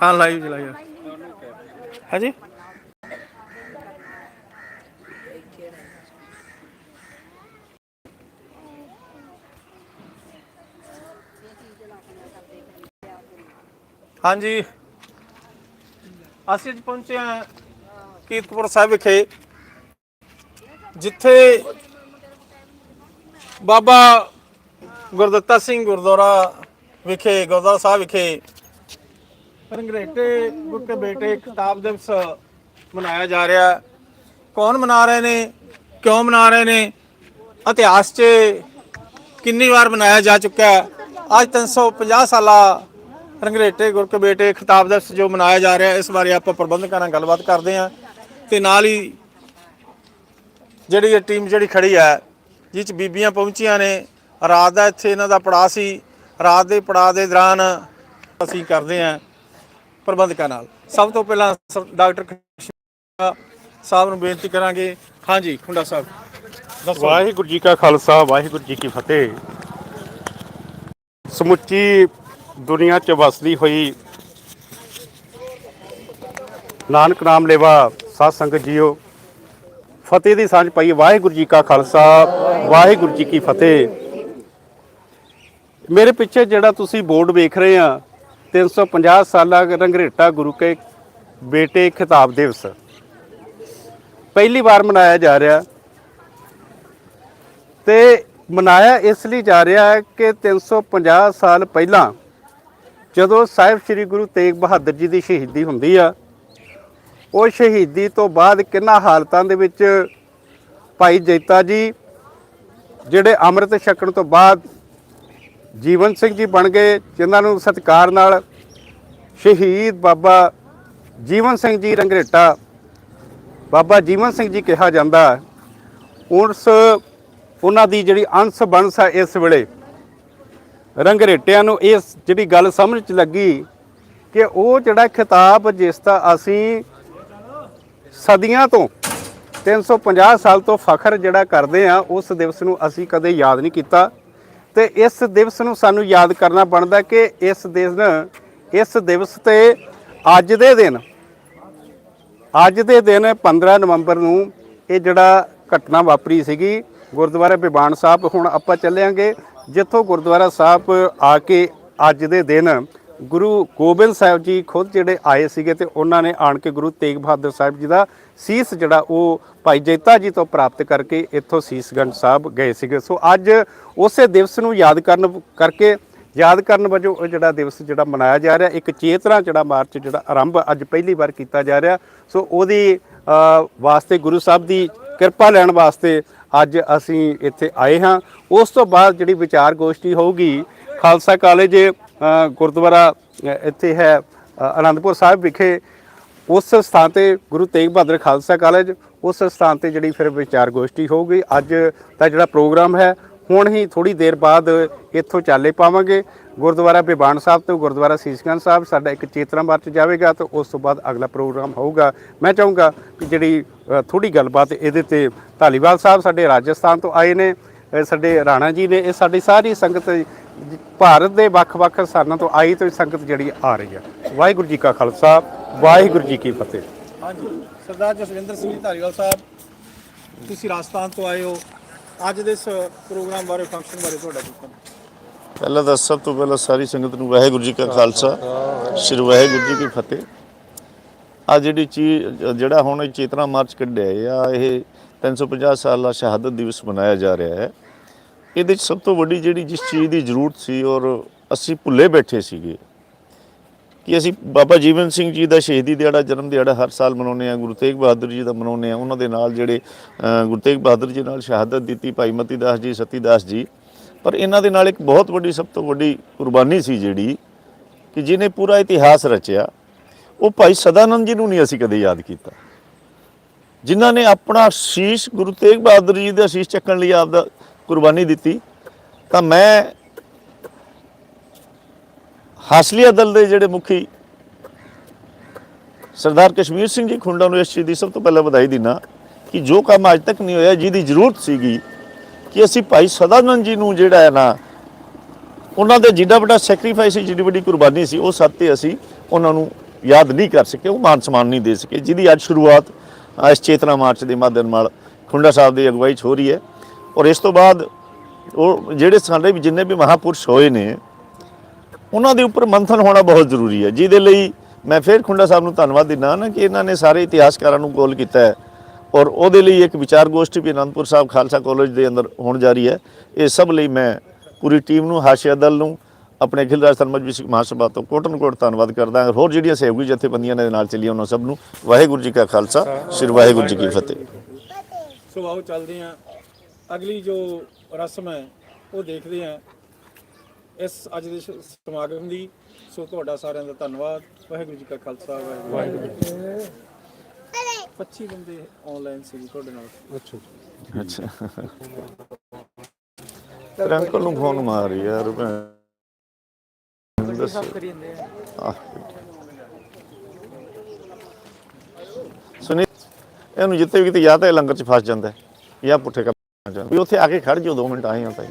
ਹਾਂ ਲਾਈਵ ਚਲਾਇਆ ਹਾਂਜੀ? ਹਾਂਜੀ। ਅਸੀਂ ਅੱਜ ਪਹੁੰਚੇ ਹਾਂ ਕੀਰਤਪੁਰ ਸਾਹਿਬ ਵਿਖੇ, ਜਿੱਥੇ ਬਾਬਾ ਗੁਰਦੱਤਾ ਸਿੰਘ ਗੁਰਦੁਆਰਾ ਵਿਖੇ, ਗੁਰਦੁਆਰਾ ਸਾਹਿਬ ਵਿਖੇ ਰੰਗਰੇਟੇ ਗੁਰ ਕੇ ਬੇਟੇ ਖਿਤਾਬ ਦਿਵਸ ਮਨਾਇਆ ਜਾ ਰਿਹਾ ਹੈ। ਕੌਣ ਮਨਾ ਰਹੇ ਨੇ? ਕਿਉਂ ਮਨਾ ਰਹੇ ਨੇ? ਇਤਿਹਾਸ 'ਚ ਕਿੰਨੀ ਵਾਰ ਮਨਾਇਆ ਜਾ ਚੁੱਕਾ ਹੈ। ਅੱਜ 350 ਸਾਲਾ ਰੰਗਰੇਟੇ ਗੁਰ ਕੇ ਬੇਟੇ ਖਿਤਾਬ ਦਿਵਸ ਜੋ ਮਨਾਇਆ ਜਾ ਰਿਹਾ ਇਸ ਬਾਰੇ ਆਪਾਂ ਪ੍ਰਬੰਧਕਾਂ ਨਾਲ ਗੱਲਬਾਤ ਕਰਦੇ ਹਾਂ। ਤੇ ਨਾਲ ਹੀ ਜਿਹੜੀ ਇਹ ਟੀਮ ਜਿਹੜੀ ਖੜੀ ਹੈ ਜਿਸ ਚ ਬੀਬੀਆਂ ਪਹੁੰਚੀਆਂ ਨੇ। ਰਾਤ ਦਾ ਇੱਥੇ ਇਹਨਾਂ ਦਾ ਪੜਾਅ ਸੀ। ਰਾਤ ਦੇ ਪੜਾਅ ਦੇ ਦੌਰਾਨ ਅਸੀਂ ਕਰਦੇ ਹਾਂ। ਪ੍ਰਬੰਧਕਾਂ ਨਾਲ। ਸਭ ਤੋਂ ਪਹਿਲਾਂ ਡਾਕਟਰ ਖੁਸ਼ੀ ਸਾਹਿਬ ਨੂੰ ਬੇਨਤੀ ਕਰਾਂਗੇ। ਹਾਂਜੀ, ਖੁੰਡਾ ਸਾਹਿਬ। ਦੱਸੋ। ਵਾਹਿਗੁਰੂ ਜੀ ਕਾ ਖਾਲਸਾ, ਵਾਹਿਗੁਰੂ ਜੀ ਕੀ ਫਤਿਹ। ਸਮੁੱਚੀ ਦੁਨੀਆ 'ਚ ਵਸਦੀ ਹੋਈ ਨਾਨਕ ਨਾਮ ਲੇਵਾ ਸਾਧ ਸੰਗਤ ਜੀਓ, ਫਤਿਹ ਦੀ ਸਾਂਝ ਪਾਈ ਵਾਹਿਗੁਰੂ ਜੀ ਕਾ ਖਾਲਸਾ, ਵਾਹਿਗੁਰੂ ਜੀ ਕੀ ਫਤਿਹ। ਮੇਰੇ ਪਿੱਛੇ ਜਿਹੜਾ ਤੁਸੀਂ ਬੋਰਡ ਵੇਖ ਰਹੇ ਆ 350 ਸਾਲਾ ਰੰਗਰੇਟਾ ਗੁਰੂ ਕੇ ਬੇਟੇ ਖਿਤਾਬ ਦਿਵਸ। ਪਹਿਲੀ ਵਾਰ ਮਨਾਇਆ ਜਾ ਰਿਹਾ। ਤੇ ਮਨਾਇਆ ਇਸ ਲਈ ਜਾ ਰਿਹਾ ਹੈ ਕਿ 350 ਸਾਲ ਪਹਿਲਾਂ ਜਦੋਂ ਸਾਹਿਬ ਸ੍ਰੀ ਗੁਰੂ ਤੇਗ ਬਹਾਦਰ ਜੀ ਦੀ ਸ਼ਹੀਦੀ ਹੁੰਦੀ ਆ, ਉਹ ਸ਼ਹੀਦੀ ਤੋਂ ਬਾਅਦ ਕਿੰਨਾ ਹਾਲਤਾਂ ਦੇ ਵਿੱਚ ਭਾਈ ਜੈਤਾ ਜੀ, ਜਿਹੜੇ ਅੰਮ੍ਰਿਤ ਛਕਣ ਤੋਂ ਬਾਅਦ ਜੀਵਨ ਸਿੰਘ ਜੀ ਬਣ ਗਏ, ਜਿਨ੍ਹਾਂ ਨੂੰ ਸਤਿਕਾਰ ਨਾਲ ਸ਼ਹੀਦ ਬਾਬਾ ਜੀਵਨ ਸਿੰਘ ਜੀ ਰੰਗਰੇਟਾ, ਬਾਬਾ ਜੀਵਨ ਸਿੰਘ ਜੀ ਕਿਹਾ ਜਾਂਦਾ ਉਸ, ਉਹਨਾਂ ਦੀ ਜਿਹੜੀ ਅੰਸ਼ ਬੰਸ ਹੈ ਇਸ ਵੇਲੇ, ਰੰਗਰੇਟਿਆਂ ਨੂੰ ਇਸ ਜਿਹੜੀ ਗੱਲ ਸਮਝ ਚ ਲੱਗੀ ਕਿ ਉਹ ਜਿਹੜਾ ਖਿਤਾਬ ਜਿਸ ਦਾ ਅਸੀਂ ਸਦੀਆਂ ਤੋਂ 350 ਸਾਲ ਤੋਂ ਫਖਰ ਜਿਹੜਾ ਕਰਦੇ ਆ ਉਸ ਦਿਵਸ ਨੂੰ ਅਸੀਂ ਕਦੇ ਯਾਦ ਨਹੀਂ ਕੀਤਾ। ਤੇ ਇਸ ਦਿਵਸ ਨੂੰ ਸਾਨੂੰ ਯਾਦ ਕਰਨਾ ਬਣਦਾ ਕਿ ਇਸ ਦਿਨ, ਇਸ ਦਿਵਸ ਤੇ ਅੱਜ ਦੇ ਦਿਨ, ਅੱਜ ਦੇ ਦਿਨ 15 ਨਵੰਬਰ ਨੂੰ ਇਹ ਜਿਹੜਾ ਘਟਨਾ ਵਾਪਰੀ ਸੀਗੀ, ਗੁਰਦੁਆਰਾ ਬਿਬਾਨ ਸਾਹਿਬ, ਹੁਣ ਆਪਾਂ ਚੱਲਾਂਗੇ ਜਿੱਥੋਂ ਗੁਰਦੁਆਰਾ ਸਾਹਿਬ ਆ ਕੇ ਅੱਜ ਦੇ ਦਿਨ ਗੁਰੂ ਗੋਬਿੰਦ ਸਾਹਿਬ ਜੀ ਖੁਦ ਜਿਹੜੇ ਆਏ ਸੀਗੇ ਤੇ ਉਹਨਾਂ ਨੇ ਆਣ ਕੇ ਗੁਰੂ ਤੇਗ ਬਹਾਦਰ ਸਾਹਿਬ ਜੀ ਦਾ ਸੀਸ ਜਿਹੜਾ ਉਹ ਭਾਈ ਜੈਤਾ ਜੀ ਤੋਂ ਪ੍ਰਾਪਤ ਕਰਕੇ ਇੱਥੋਂ ਸੀਸਗੰਜ ਸਾਹਿਬ ਗਏ ਸੀਗੇ। ਸੋ ਅੱਜ ਉਸੇ ਦਿਵਸ ਨੂੰ ਯਾਦ ਕਰਨ ਕਰਕੇ ਯਾਦ ਕਰਨ ਵਜੋਂ ਇਹ ਜਿਹੜਾ ਦਿਵਸ ਜਿਹੜਾ ਮਨਾਇਆ ਜਾ ਰਿਹਾ, ਇੱਕ ਚੇਤਨਾ ਜਿਹੜਾ ਮਾਰਚ ਜਿਹੜਾ ਆਰੰਭ ਅੱਜ ਪਹਿਲੀ ਵਾਰ ਕੀਤਾ ਜਾ ਰਿਹਾ। ਸੋ ਉਹਦੀ ਵਾਸਤੇ ਗੁਰੂ ਸਾਹਿਬ ਦੀ ਕਿਰਪਾ ਲੈਣ ਵਾਸਤੇ ਅੱਜ ਅਸੀਂ ਇੱਥੇ ਆਏ ਹਾਂ। ਉਸ ਤੋਂ ਬਾਅਦ ਜਿਹੜੀ ਵਿਚਾਰ ਗੋਸ਼ਟੀ ਹੋਊਗੀ, ਖਾਲਸਾ ਕਾਲਜ ਗੁਰਦੁਆਰਾ ਇੱਥੇ ਹੈ ਅ, ਆਨੰਦਪੁਰ ਸਾਹਿਬ ਵਿਖੇ। ਉਸ ਸਥਾਨ ਤੇ ਗੁਰੂ ਤੇਗ ਬਹਾਦਰ ਖਾਲਸਾ ਕਾਲਜ ਉਸ ਸਥਾਨ ਤੇ ਜਿਹੜੀ ਫਿਰ ਵਿਚਾਰ ਗੋਸ਼ਟੀ ਹੋਊਗੀ। ਅੱਜ ਦਾ ਜਿਹੜਾ ਪ੍ਰੋਗਰਾਮ ਹੈ ਹੁਣ ਹੀ ਥੋੜੀ ਦੇਰ ਬਾਅਦ ਇੱਥੋਂ ਚਾਲੇ ਪਾਵਾਂਗੇ। ਗੁਰਦੁਆਰਾ ਬਿਬਾਨ ਸਾਹਿਬ ਤੋਂ ਗੁਰਦੁਆਰਾ ਸੀਸਗੰਜ ਸਾਹਿਬ ਸਾਡਾ ਇੱਕ ਚੇਤਨਾ ਮਾਰਚ ਜਾਵੇਗਾ ਤੇ ਉਸ ਤੋਂ ਬਾਅਦ ਅਗਲਾ ਪ੍ਰੋਗਰਾਮ ਹੋਊਗਾ। ਮੈਂ ਚਾਹੂੰਗਾ ਕਿ ਜਿਹੜੀ ਥੋੜੀ ਗੱਲਬਾਤ ਇਹਦੇ ਤੇ ਧਾਲੀਵਾਲ ਸਾਹਿਬ ਸਾਡੇ ਰਾਜਸਥਾਨ ਤੋਂ ਆਏ ਨੇ। ਸਾਡੇ ਰਾਣਾ ਜੀ ਨੇ ਇਹ ਸਾਡੀ ਸਾਰੀ ਸੰਗਤ ਭਾਰਤ ਦੇ ਵੱਖ-ਵੱਖ ਸਥਾਨਾਂ ਤੋਂ ਆਈ ਤੇ ਸੰਗਤ ਜਿਹੜੀ ਆ ਰਹੀ ਹੈ ਵਾਹਿਗੁਰੂ ਜੀ ਕਾ ਖਾਲਸਾ ਵਾਹਿਗੁਰੂ ਜੀ ਕੀ ਫਤਿਹ। ਹਾਂਜੀ ਸਰਦਾਰ ਜਸਵਿੰਦਰ ਸਿੰਘ ਧਾਰੀਵਾਲ ਸਾਹਿਬ ਤੁਸੀਂ ਰਾਜਸਥਾਨ ਤੋਂ ਆਏ ਹੋ। ਅੱਜ ਦੇ ਇਸ ਪ੍ਰੋਗਰਾਮ ਬਾਰੇ ਫੰਕਸ਼ਨ ਬਾਰੇ ਤੁਹਾਡਾ ਕੀ ਕਹਿਣਾ? ਪਹਿਲਾਂ ਤਾਂ ਸਭ ਤੋਂ ਪਹਿਲਾਂ ਸਾਰੀ ਸੰਗਤ ਨੂੰ ਵਾਹਿਗੁਰੂ ਜੀ ਕਾ ਖਾਲਸਾ ਸ੍ਰੀ ਵਾਹਿਗੁਰੂ ਜੀ ਕੀ ਫਤਿਹ। ਆ ਜਿਹੜੀ ਚੀਜ਼ ਜਿਹੜਾ ਹੁਣ ਚੇਤਨਾ ਮਾਰਚ ਕੱਢਿਆ ਆ ਇਹ 350 ਸਾਲਾ ਸ਼ਹਾਦਤ ਦਿਵਸ ਮਨਾਇਆ ਜਾ ਰਿਹਾ ਹੈ। ਇਹਦੇ ਵਿੱਚ ਸਭ ਤੋਂ ਵੱਡੀ ਜਿਹੜੀ ਜਿਸ ਚੀਜ਼ ਦੀ ਜ਼ਰੂਰਤ ਸੀ ਔਰ ਅਸੀਂ ਭੁੱਲੇ ਬੈਠੇ ਸੀਗੇ ਕਿ ਅਸੀਂ ਬਾਬਾ ਜੀਵਨ ਸਿੰਘ ਜੀ ਦਾ ਸ਼ਹੀਦੀ ਦਿਹਾੜਾ, ਜਨਮ ਦਿਹਾੜਾ ਹਰ ਸਾਲ ਮਨਾਉਂਦੇ ਆ ਗੁਰੂ ਤੇਗ ਬਹਾਦਰ ਜੀ ਦਾ ਮਨਾਉਂਦੇ ਆ ਉਹਨਾਂ ਦੇ ਨਾਲ ਜਿਹੜੇ ਗੁਰੂ ਤੇਗ ਬਹਾਦਰ ਜੀ ਨਾਲ ਸ਼ਹਾਦਤ ਦਿੱਤੀ, ਭਾਈ ਮਤੀ ਦਾਸ ਜੀ, ਸਤੀ ਦਾਸ ਜੀ। ਪਰ ਇਹਨਾਂ ਦੇ ਨਾਲ ਇੱਕ ਬਹੁਤ ਵੱਡੀ, ਸਭ ਤੋਂ ਵੱਡੀ ਕੁਰਬਾਨੀ ਸੀ ਜਿਹੜੀ ਕਿ ਜਿਹਨੇ ਪੂਰਾ ਇਤਿਹਾਸ ਰਚਿਆ। ਉਹ ਭਾਈ ਸਦਾਨੰਦ ਜੀ ਨੂੰ ਨਹੀਂ ਅਸੀਂ ਕਦੇ ਯਾਦ ਕੀਤਾ। ਜਿਨ੍ਹਾਂ ਨੇ ਆਪਣਾ ਸ਼ੀਸ਼ ਗੁਰੂ ਤੇਗ ਬਹਾਦਰ ਜੀ ਦਾ ਸ਼ੀਸ਼ ਚੱਕਣ ਲਈ ਆਪਦਾ ਕੁਰਬਾਨੀ ਦਿੱਤੀ, ਤਾਂ ਮੈਂ ਹਾਸਲੀਆ ਦਲ ਦੇ ਜਿਹੜੇ ਮੁਖੀ ਸਰਦਾਰ ਕਸ਼ਮੀਰ ਸਿੰਘ ਜੀ ਖੁੰਡਾ ਨੂੰ ਇਸ ਚੀਜ਼ ਦੀ ਸਭ ਤੋਂ ਪਹਿਲਾਂ ਵਧਾਈ ਦਿੰਦਾ ਕਿ ਜੋ ਕੰਮ ਅੱਜ ਤੱਕ ਨਹੀਂ ਹੋਇਆ, ਜਿਹਦੀ ਜ਼ਰੂਰਤ ਸੀਗੀ ਕਿ ਅਸੀਂ ਭਾਈ ਸਦਾਨੰਦ ਜੀ ਨੂੰ ਜਿਹੜਾ ਹੈ ਨਾ, ਉਹਨਾਂ ਦੇ ਜਿੱਡਾ ਵੱਡਾ ਸੈਕਰੀਫਾਈਸ ਸੀ, ਜਿੱਡੀ ਵੱਡੀ ਕੁਰਬਾਨੀ ਸੀ, ਉਹ ਸੱਤ ਤੇ ਅਸੀਂ ਉਹਨਾਂ ਨੂੰ ਯਾਦ ਨਹੀਂ ਕਰ ਸਕੇ, ਉਹ ਮਾਨ ਸਨਮਾਨ ਨਹੀਂ ਦੇ ਸਕੇ, ਜਿਹਦੀ ਅੱਜ ਸ਼ੁਰੂਆਤ ਇਸ ਚੇਤਨਾ ਮਾਰਚ ਦੇ ਮਾਧਿਅਮ ਨਾਲ ਖੁੰਡਾ ਸਾਹਿਬ ਦੀ ਅਗਵਾਈ 'ਚ ਹੋ ਰਹੀ ਹੈ। ਔਰ ਇਸ ਤੋਂ ਬਾਅਦ ਉਹ ਜਿਹੜੇ ਸਾਡੇ ਵੀ ਜਿੰਨੇ ਵੀ ਮਹਾਪੁਰਸ਼ ਹੋਏ ਨੇ, ਉਹਨਾਂ ਦੇ ਉੱਪਰ ਮੰਥਨ ਹੋਣਾ ਬਹੁਤ ਜ਼ਰੂਰੀ ਹੈ। ਜਿਹਦੇ ਲਈ ਮੈਂ ਫਿਰ ਖੁੰਡਾ ਸਾਹਿਬ ਨੂੰ ਧੰਨਵਾਦ ਦਿੰਦਾ ਨਾ ਕਿ ਇਹਨਾਂ ਨੇ ਸਾਰੇ ਇਤਿਹਾਸਕਾਰਾਂ ਨੂੰ ਕੋਲ ਕੀਤਾ ਹੈ। ਔਰ ਉਹਦੇ ਲਈ ਇੱਕ ਵਿਚਾਰ ਗੋਸ਼ਟੀ ਵੀ ਅਨੰਦਪੁਰ ਸਾਹਿਬ ਖਾਲਸਾ ਕਾਲਜ ਦੇ ਅੰਦਰ ਹੋਣ ਜਾ ਰਹੀ ਹੈ। ਇਹ ਸਭ ਲਈ ਮੈਂ ਪੂਰੀ ਟੀਮ ਨੂੰ, ਹਾਸ਼ੀਆ ਦਲ ਨੂੰ ਆਪਣੇ ਅਖਿਲ ਰਾਜਸਥਾਨ ਮਜਬੀ ਸਿੱਖ ਮਹਾਸਭਾ ਤੋਂ ਕੋਟਨ ਕੋਟ ਧੰਨਵਾਦ ਕਰਦਾ ਹਾਂ। ਹੋਰ ਜਿਹੜੀਆਂ ਸਹਿਯੋਗੀ ਜਥੇਬੰਦੀਆਂ ਨੇ ਨਾਲ ਚੱਲੀਆਂ ਉਹਨਾਂ ਸਭ ਨੂੰ ਵਾਹਿਗੁਰੂ ਜੀ ਕਾ ਖਾਲਸਾ ਸ੍ਰੀ ਵਾਹਿਗੁਰੂ ਜੀ ਕੀ ਫਤਿਹ। ਸੋ ਆਓ ਚੱਲਦੇ ਹਾਂ। ਅਗਲੀ ਜੋ ਰਸਮ ਹੈ ਉਹ ਦੇਖਦੇ ਹਾਂ। ਇਸ ਅੱਜ ਦੇ ਸਮਾਗਮ ਦੀ। ਸੋ ਤੁਹਾਡਾ ਸਾਰਿਆਂ ਦਾ ਧੰਨਵਾਦ। ਵਾਹਿਗੁਰੂ ਜੀ ਕਾ ਖਾਲਸਾ ਵਾਹਿਗੁਰੂ ਜੀ ਕੀ ਫਤਿਹ। 25 ਬੰਦੇ ਆਨਲਾਈਨ ਸੀ ਤੁਹਾਡੇ ਨਾਲ। ਅੱਛਾ ਅੱਛਾ। ਤੇਰੇ ਅੰਕਲ ਨੂੰ ਫੋਨ ਮਾਰ ਯਾਰ ਮੈਂ ਦੱਸ। ਸੁਣੀ ਇਹਨੂੰ ਜਿੱਥੇ ਵੀ ਕਿਤੇ ਜਾਂ ਤਾਂ ਇਹ ਲੰਗਰ ਚ ਫਸ ਜਾਂਦਾ ਹੈ, ਜਾਂ ਪੁੱਠੇ ਕੰਮ ਜਾਂਦਾ। ਵੀ ਉੱਥੇ ਆ ਕੇ ਖੜ ਜਾਓ 2 ਮਿੰਟ ਆਏ ਹਾਂ ਤਾਂ